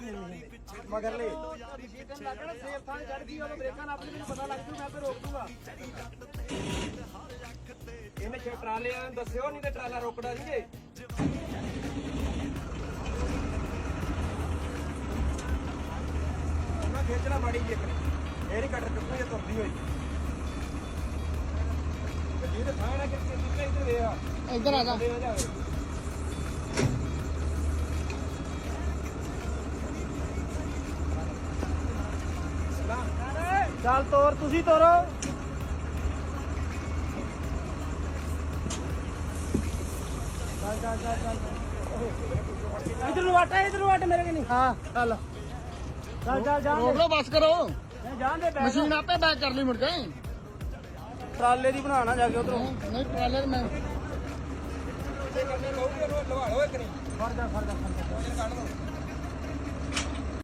ਮਗਰਲੇ machine ਲੱਗਣਾ safe ਥਾਂ ਚੜ ਗਈ ਉਹ ਬ੍ਰੇਕਾਂ ਨਾਲ ਆਪਣੀ ਮੈਨੂੰ ਪਤਾ ਲੱਗ ਜੂ ਮੈਂ ਆਪੇ ਰੋਕ ਦੂੰਗਾ। ਇਹਨੇ ਛੇ ਟਰਾਲਿਆਂ ਨੂੰ ਦੱਸਿਓ ਨਹੀਂ ਤੇ ਟਰਾਲਾ ਰੋਕੜਾ ਨਹੀਂ ਜੇ ਉਹਨਾਂ ਖੇਚਣਾ ਮਾੜੀ ਜੀ ਨੇ। ਇਹ ਨਹੀਂ ਕੱਟ ਚੁੱਕੂ ਇਹ ਤੁਰਦੀ ਹੋਈ। ਜੀ ਤੇ ਥਾਣਾ ਕਿ ਕਿੱਥੇ ਇੱਧਰ ਵੇ ਆ। ਇੱਧਰ ਆ ਜਾ। ਚੱਲ ਤੋਰ ਤੁਸੀਂ ਤੋਰੋ। ਇਧਰ ਨੂੰ ਵਾਟਾ ਇਧਰ ਨੂੰ ਵਾਟ ਮੇਰੇ ਕਿ ਨਹੀਂ ਹਾਂ ਚੱਲ। ਚੱਲ ਚੱਲ ਜਾਣ ਰੋਕ ਲਓ ਬਸ ਕਰੋ। ਜਾਣ ਦੇ ਬੈਗ ਮਸ਼ੀਨ ਆਪੇ ਬੈਕ ਕਰ ਲਈ ਮੁੜ ਕੇ। ਟਰਾਲੇ ਦੀ ਬਣਾਣਾ ਜਾ ਕੇ ਉਧਰੋਂ। ਨਹੀਂ ਟਰਾਲੇ ਮੈਂ ਕਰਨੇ ਉਹ ਲਵਾ ਲਓ ਇੱਕ ਨਹੀਂ ਫੜ ਜਾ ਫੜ ਜਾ ਫੜ ਜਾ।